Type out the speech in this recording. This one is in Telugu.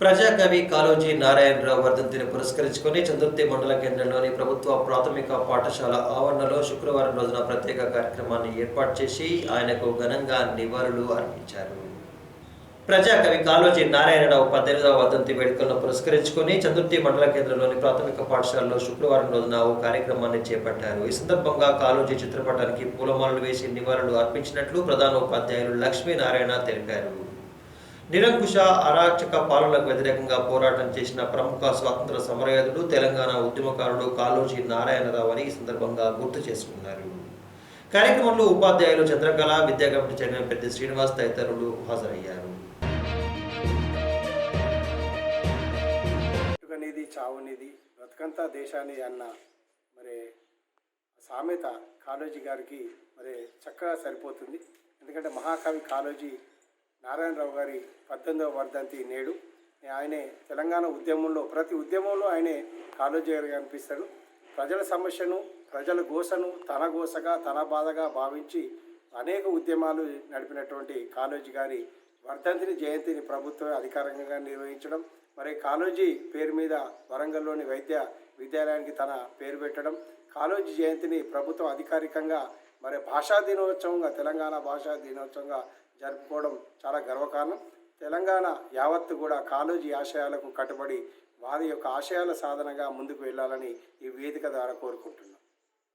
ప్రజాకవి కాలోజీ నారాయణరావు వర్ధంతిని పురస్కరించుకొని చందుర్తి మండల కేంద్రంలోని ప్రభుత్వ ప్రాథమిక పాఠశాల ఆవరణలో శుక్రవారం రోజున ప్రత్యేక కార్యక్రమాన్ని ఏర్పాటు చేసి ఆయనకు ఘనంగా నివాళులు అర్పించారు. ప్రజాకవి కాలోజీ నారాయణరావు పద్దెనిమిదవ వర్ధంతి వేడుకలను పురస్కరించుకొని చందుర్తి మండల కేంద్రంలోని ప్రాథమిక పాఠశాలలో శుక్రవారం రోజున ఓ కార్యక్రమాన్ని చేపట్టారు. ఈ సందర్భంగా కాలోజీ చిత్రపటానికి పూలమాలలు వేసి నివాళులు అర్పించినట్లు ప్రధాన ఉపాధ్యాయులు లక్ష్మీనారాయణ తెలిపారు. నిరంకుశ అరాచక పాలనకు వ్యతిరేకంగా పోరాటం చేసిన ప్రముఖ స్వాతంత్ర సమరయోధుడు తెలంగాణ ఉద్యమకారుడు కాళోజీ నారాయణరావు అని ఈ సందర్భంగా గుర్తు చేసుకున్నారు. కార్యక్రమంలో ఉపాధ్యాయులు చంద్రకళ విద్యా కమిటీ చైర్మన్ పెద్ద శ్రీనివాస్ తదితరులు హాజరయ్యారు. పుట్టుకనిది చావునిది బ్రతకంతా దేశాన్ని అన్న మరి సామెత కాళోజీ గారికి మరి చక్కగా సరిపోతుంది. ఎందుకంటే మహాకవి కాళోజీ నారాయణరావు గారి పద్దెనిమిదవ వర్ధంతి నేడు. ఆయనే తెలంగాణ ఉద్యమంలో ప్రతి ఉద్యమంలో ఆయనే కాళోజీ గారు కనిపిస్తాడు. ప్రజల సమస్యను ప్రజల గోసను తన గోసగా తన బాధగా భావించి అనేక ఉద్యమాలు నడిపినటువంటి కాలోజీ గారి వర్ధంతిని జయంతిని ప్రభుత్వం అధికారికంగా నిర్వహించడం మరి కాలోజీ పేరు మీద వరంగల్లోని వైద్య విద్యాలయానికి తన పేరు పెట్టడం కాలోజీ జయంతిని ప్రభుత్వం అధికారికంగా మరి భాషా దినోత్సవంగా తెలంగాణ భాషా దినోత్సవంగా జరుపుకోవడం చాలా గర్వకారణం. తెలంగాణ యావత్తు కూడా కాలేజీ ఆశయాలకు కట్టుబడి వారి యొక్క ఆశయాల సాధనగా ముందుకు వెళ్ళాలని ఈ వేదిక ద్వారా కోరుకుంటున్నాను